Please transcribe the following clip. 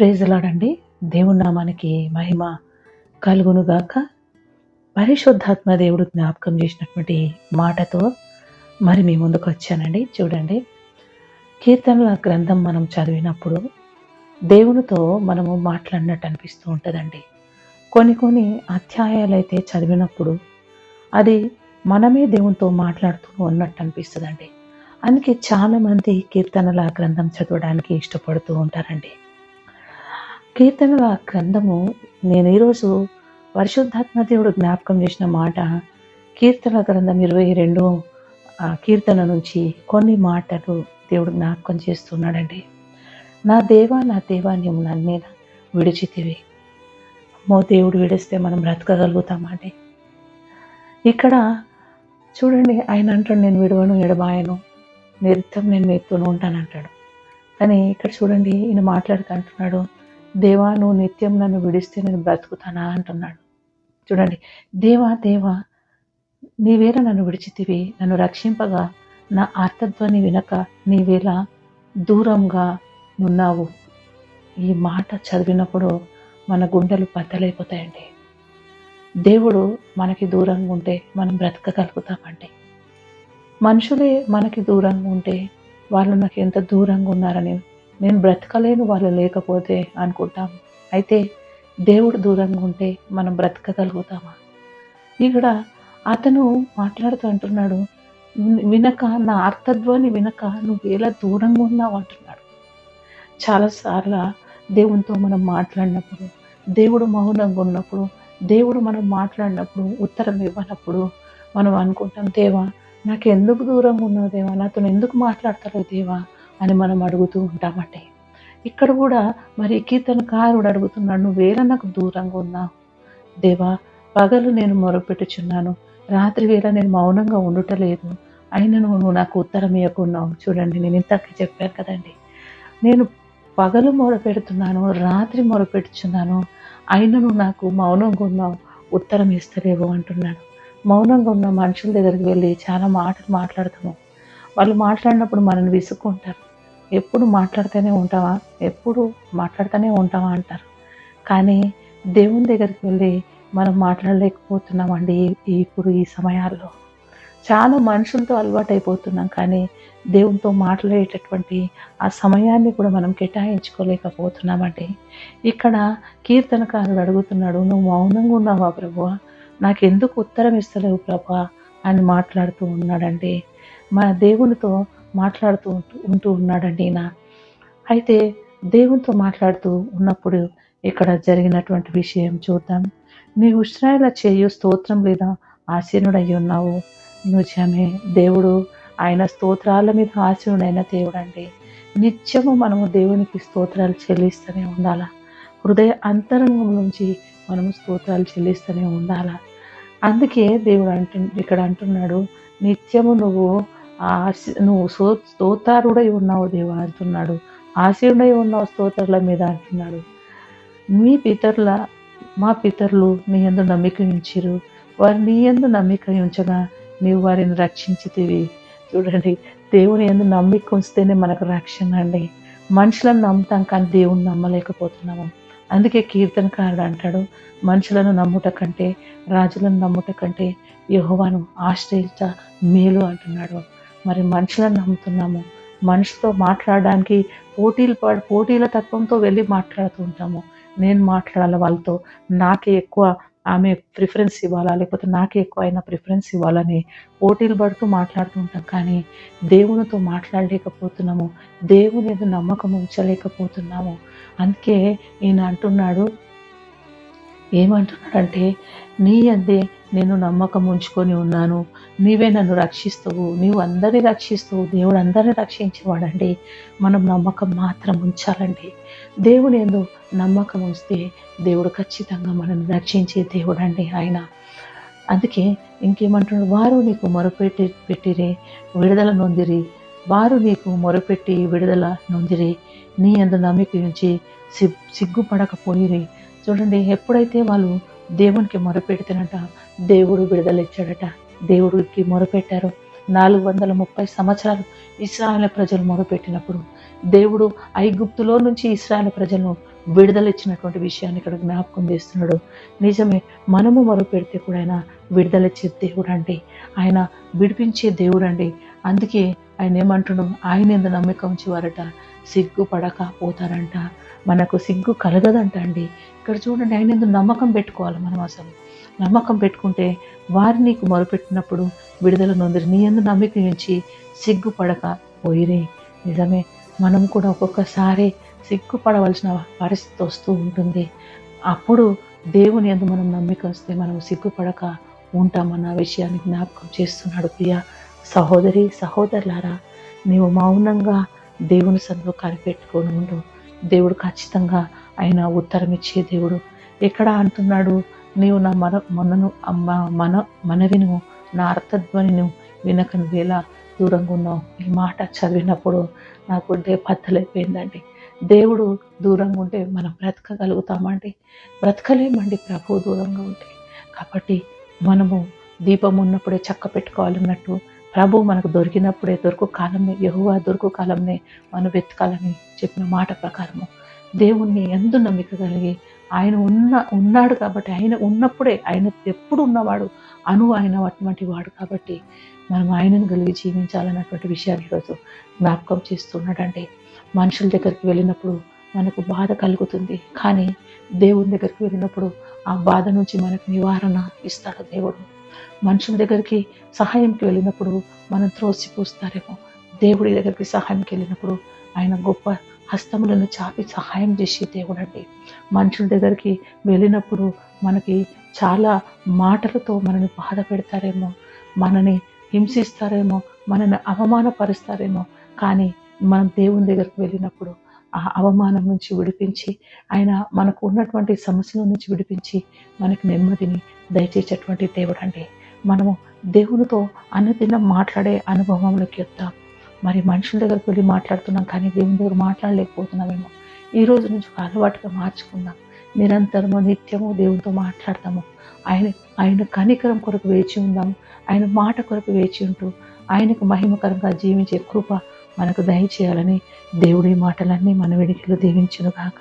ప్రేజలాడండి. దేవుని నామానికి మహిమ కలుగునుగాక. పరిశుద్ధాత్మ దేవుడు జ్ఞాపకం చేసినటువంటి మాటతో మరి మీ ముందుకు వచ్చానండి. చూడండి. కీర్తనల గ్రంథం మనం చదివినప్పుడు దేవునితో మనము మాట్లాడినట్టు అనిపిస్తూ ఉంటుందండి. కొన్ని కొన్ని అధ్యాయాలు అయితే చదివినప్పుడు అది మనమే దేవునితో మాట్లాడుతూ ఉన్నట్టు అనిపిస్తుందండి. అందుకే చాలామంది కీర్తనల గ్రంథం చదవడానికి ఇష్టపడుతూ ఉంటారండి. కీర్తనల గ్రంథము నేను ఈరోజు పరిశుద్ధాత్మ దేవుడు జ్ఞాపకం చేసిన మాట కీర్తన గ్రంథం ఇరవై రెండు ఆ, కీర్తన నుంచి కొన్ని మాటలు దేవుడు జ్ఞాపకం చేస్తున్నాడండి. నా దేవా నా దేవా నీవు నన్నే విడిచితివి. మో దేవుడు విడిస్తే మనం బ్రతకగలుగుతామండి. ఇక్కడ చూడండి ఆయన అంటాడు నేను విడవను ఎడబాయను నిత్యం నేను మీతోనే ఉంటానంటాడు కానీ ఇక్కడ చూడండి ఈయన మాట్లాడుతూ అంటున్నాడు దేవా నువ్వు నిత్యం నన్ను విడిస్తే నేను బ్రతుకుతానా అంటున్నాడు. చూడండి దేవా దేవా నీవేళ నన్ను విడిచితివి నన్ను రక్షింపగా నా ఆర్తధ్వని వినక నీవేళ దూరంగా ఉన్నావు ఈ మాట చదివినప్పుడు మన గుండెలు బద్దలైపోతాయండి. దేవుడు మనకి దూరంగా ఉంటే మనం బ్రతకగలుగుతామండి. మనుషులే మనకి దూరంగా ఉంటే వాళ్ళు నాకు ఎంత దూరంగా ఉన్నారని నేను బ్రతకలేను వాళ్ళు లేకపోతే అనుకుంటాం అయితే దేవుడు దూరంగా ఉంటే మనం బ్రతకగలుగుతామా? ఇక్కడ అతను మాట్లాడుతూ అంటున్నాడు వినక నా అర్థధ్వని వినక నువ్వు ఎలా దూరంగా ఉన్నావు? అంటున్నాడు. చాలాసార్లు దేవునితో మనం మాట్లాడినప్పుడు దేవుడు మౌనంగా ఉన్నప్పుడు దేవుడు మనం మాట్లాడినప్పుడు ఉత్తరం ఇవ్వనప్పుడు మనం అనుకుంటాం దేవా నాకు ఎందుకు దూరంగా ఉన్నావు దేవా? నాతో ఎందుకు మాట్లాడతారో దేవా? అని మనం అడుగుతూ ఉంటామండి. ఇక్కడ కూడా మరి కీర్తనకారుడు అడుగుతున్నాడు నువ్వేలా నాకు దూరంగా ఉన్నావు దేవా పగలు నేను మొరపెట్టుచున్నాను రాత్రి వేళ నేను మౌనంగా ఉండటలేదు అయినను నువ్వు నాకు ఉత్తరం ఇవ్వకున్నావు చూడండి నేను ఇంతకు చెప్పాను కదండి. నేను పగలు మొరపెడుతున్నాను రాత్రి మొరపెట్టుచున్నాను అయినను నాకు మౌనంగా ఉన్నావు ఉత్తరం ఇస్తలేవు అంటున్నాడు. మౌనంగా ఉన్న మనుషుల దగ్గరికి వెళ్ళి చాలా మాటలు మాట్లాడతాము వాళ్ళు మాట్లాడినప్పుడు మనల్ని విసుక్కుంటారు. ఎప్పుడు మాట్లాడుతూనే ఉంటావా? ఎప్పుడు మాట్లాడుతూనే ఉంటావా అంటారు. కానీ దేవుని దగ్గరికి వెళ్ళి మనం మాట్లాడలేకపోతున్నామండి ఇప్పుడు ఈ సమయాల్లో. చాలా మనుషులతో అలవాటు అయిపోతున్నాం కానీ దేవునితో మాట్లాడేటటువంటి ఆ సమయాన్ని కూడా మనం కేటాయించుకోలేకపోతున్నామండి. ఇక్కడ కీర్తనకారుడు అడుగుతున్నాడు నువ్వు మౌనంగా ఉన్నావా ప్రభు నాకెందుకు ఉత్తరం ఇస్తలేవు ప్రభా? అని మాట్లాడుతూ ఉన్నాడండి. మన దేవునితో మాట్లాడుతూ ఉంటూ ఉంటూ ఉన్నాడండి ఈయన. అయితే దేవునితో మాట్లాడుతూ ఉన్నప్పుడు ఇక్కడ జరిగినటువంటి విషయం చూద్దాం. నీవు ఉష్రాయిల చేయు స్తోత్రం లేదా ఆసీనుడై ఉన్నావు. నిజమే దేవుడు. ఆయన స్తోత్రాల మీద ఆశీనుడైన దేవుడు అండి నిత్యము మనము దేవునికి స్తోత్రాలు చెల్లిస్తూనే ఉండాలా? హృదయ అంతరంగం నుంచి మనము స్తోత్రాలు చెల్లిస్తూనే ఉండాలా? అందుకే దేవుడు అంటు ఇక్కడ అంటున్నాడు నిత్యము నువ్వు ఆశ నువ్వు సో స్తోతారుడై ఉన్నావు దేవా అంటున్నాడు. ఆశీనుడై ఉన్నావు స్తోత్రాల మీద అంటున్నాడు. మీ పితరుల మా పితరులు నీ ఎందు నమ్మిక ఉంచిరు. వారు నీ ఎందు నమ్మిక ఉంచగా నీవు వారిని రక్షించితివి. చూడండి దేవుని ఎందు నమ్మిక ఉంచితేనే మనకు రక్షణ అండి. మనుషులను నమ్ముతాం కానీ దేవుని నమ్మలేకపోతున్నాము. అందుకే కీర్తనకారుడు అంటాడు మనుషులను నమ్ముట కంటే రాజులను నమ్ముట కంటే యహోవాను ఆశ్రయించ మేలు అంటున్నాడు. మరి మనుషులను నమ్ముతున్నాము. మనిషితో మాట్లాడడానికి పోటీలు పడ పోటీల తత్వంతో వెళ్ళి మాట్లాడుతూ ఉంటాము. నేను మాట్లాడాలి వాళ్ళతో. నాకే ఎక్కువ ఆమె ప్రిఫరెన్స్ ఇవ్వాలా? లేకపోతే నాకే ఎక్కువ అయినా ప్రిఫరెన్స్ ఇవ్వాలని పోటీలు పడుతూ మాట్లాడుతూ ఉంటాం. కానీ దేవునితో మాట్లాడలేకపోతున్నాము. దేవుని మీద నమ్మకం ఉంచలేకపోతున్నాము. అందుకే ఈయన అంటున్నాడు. ఏమంటున్నాడంటే నీ అందే నేను నమ్మకం ఉంచుకొని ఉన్నాను. నీవే నన్ను రక్షిస్తావు. నీవు అందరినీ రక్షిస్తావు. దేవుడు అందరినీ రక్షించేవాడండి. మనం నమ్మకం మాత్రం ఉంచాలండి. దేవుని ఎందు నమ్మకం ఉంచితే దేవుడు ఖచ్చితంగా మనల్ని రక్షించే దేవుడు అండి ఆయన. అందుకే ఇంకేమంటున్నాడు? వారు నీకు మొరపెట్టి పెట్టిరే విడుదల నొందిరి. వారు నీకు మొరపెట్టి విడుదల నొందిరి. నీ అందు నమ్మిక ఉంచి సిగ్ సిగ్గుపడకపోయిరి. చూడండి ఎప్పుడైతే వాళ్ళు దేవునికి మొరపెడితేనట దేవుడు విడుదలిచ్చాడట. దేవుడికి మొరపెట్టారు. నాలుగు వందల ముప్పై సంవత్సరాలు ఇస్రాయల్ ప్రజలు మొరపెట్టినప్పుడు దేవుడు ఐగుప్తులో నుంచి ఇస్రాయల్ ప్రజలను విడుదలిచ్చినటువంటి విషయాన్ని ఇక్కడ జ్ఞాపకం చేస్తున్నాడు. నిజమే మనము మొరపెడితే కూడా ఆయన విడుదలచ్చే దేవుడు అండి ఆయన విడిపించే దేవుడు అండి అందుకే ఆయన ఏమంటున్నాడు? ఆయన ఎందు నమ్మకం ఉంచేవారట. సిగ్గు పడక పోతారంట. మనకు సిగ్గు కలగదంట అండి. ఇక్కడ చూడండి ఆయన ఎందు నమ్మకం పెట్టుకోవాలి మనం అసలు. నమ్మకం పెట్టుకుంటే వారు నీకు మొరుపెట్టినప్పుడు విడుదల నొందిరి. నీ ఎందు నమ్మకం ఉంచి సిగ్గుపడక పోయిరే. నిజమే మనం కూడా ఒక్కొక్కసారి సిగ్గుపడవలసిన పరిస్థితి వస్తూ ఉంటుంది. అప్పుడు దేవుని ఎందు మనం నమ్మిక వస్తే మనం సిగ్గుపడక ఉంటామన్న విషయాన్ని జ్ఞాపకం చేస్తున్నాడు ప్రియ సహోదరి సహోదరులారా నీవు మౌనంగా దేవుని సందులో కనిపెట్టుకొని ఉండు. దేవుడు ఖచ్చితంగా ఆయన ఉత్తరం ఇచ్చే దేవుడు. ఎక్కడ అంటున్నాడు? నీవు నా మన మనను మన మనవిను నా అర్థధ్వనిను వినక నువ్వేలా దూరంగా ఉన్నావు. ఈ మాట చదివినప్పుడు నాకు డే పద్ధలైపోయిందండి దేవుడు దూరంగా ఉంటే మనం బ్రతకగలుగుతామండి. బ్రతకలేమండి ప్రభు దూరంగా ఉంటే. కాబట్టి మనము దీపం ఉన్నప్పుడే చక్క పెట్టుకోవాలన్నట్టు ప్రభు మనకు దొరికినప్పుడే దొరుకు కాలమే యహువా దొరుకు కాలంనే మనం వెతకాలని చెప్పిన మాట ప్రకారము దేవుణ్ణి ఎందు నమ్మిక కలిగి ఆయన ఉన్న ఉన్నాడు కాబట్టి ఆయన ఉన్నప్పుడే ఆయన ఎప్పుడు ఉన్నవాడు అను ఆయన అటువంటి వాడు కాబట్టి మనం ఆయనను కలిగి జీవించాలన్నటువంటి విషయాన్ని ఈరోజు జ్ఞాపకం చేస్తున్నాడంటే మనుషుల దగ్గరికి వెళ్ళినప్పుడు మనకు బాధ కలుగుతుంది. కానీ దేవుని దగ్గరికి వెళ్ళినప్పుడు ఆ బాధ నుంచి మనకు నివారణ ఇస్తాడు దేవుడు. మనుషుల దగ్గరికి సహాయంకి వెళ్ళినప్పుడు మనం త్రోసిపోస్తారేమో. దేవుడి దగ్గరికి సహాయంకి వెళ్ళినప్పుడు ఆయన గొప్ప హస్తములను చాపి సహాయం చేసే దేవుడండి మనుషుల దగ్గరికి వెళ్ళినప్పుడు మనకి చాలా మాటలతో మనని బాధ పెడతారేమో మనని హింసిస్తారేమో మనని అవమానపరుస్తారేమో. కానీ మనం దేవుని దగ్గరికి వెళ్ళినప్పుడు ఆ అవమానం నుంచి విడిపించి ఆయన మనకు ఉన్నటువంటి సమస్యల నుంచి విడిపించి మనకు నెమ్మదిని దయచేసేటువంటి దేవుడు అండి. మనము దేవునితో అనుదినం మాట్లాడే అనుభవంలోకి వద్దాం. మరి మనుషుల దగ్గరికి వెళ్ళి మాట్లాడుతున్నాం కానీ దేవుని దగ్గర మాట్లాడలేకపోతున్నామేమో. ఈ రోజు నుంచి ఒక అలవాటుగా మార్చుకుందాం. నిరంతరము నిత్యము దేవునితో మాట్లాడతాము. ఆయన ఆయన కనికరం కొరకు వేచి ఉందాం ఆయన మాట కొరకు వేచి ఉంటూ ఆయనకు మహిమకరంగా జీవించే కృప మనకు దయచేయాలని దేవుడి మాటలన్నీ మన వెడికిలో దీవించును కాక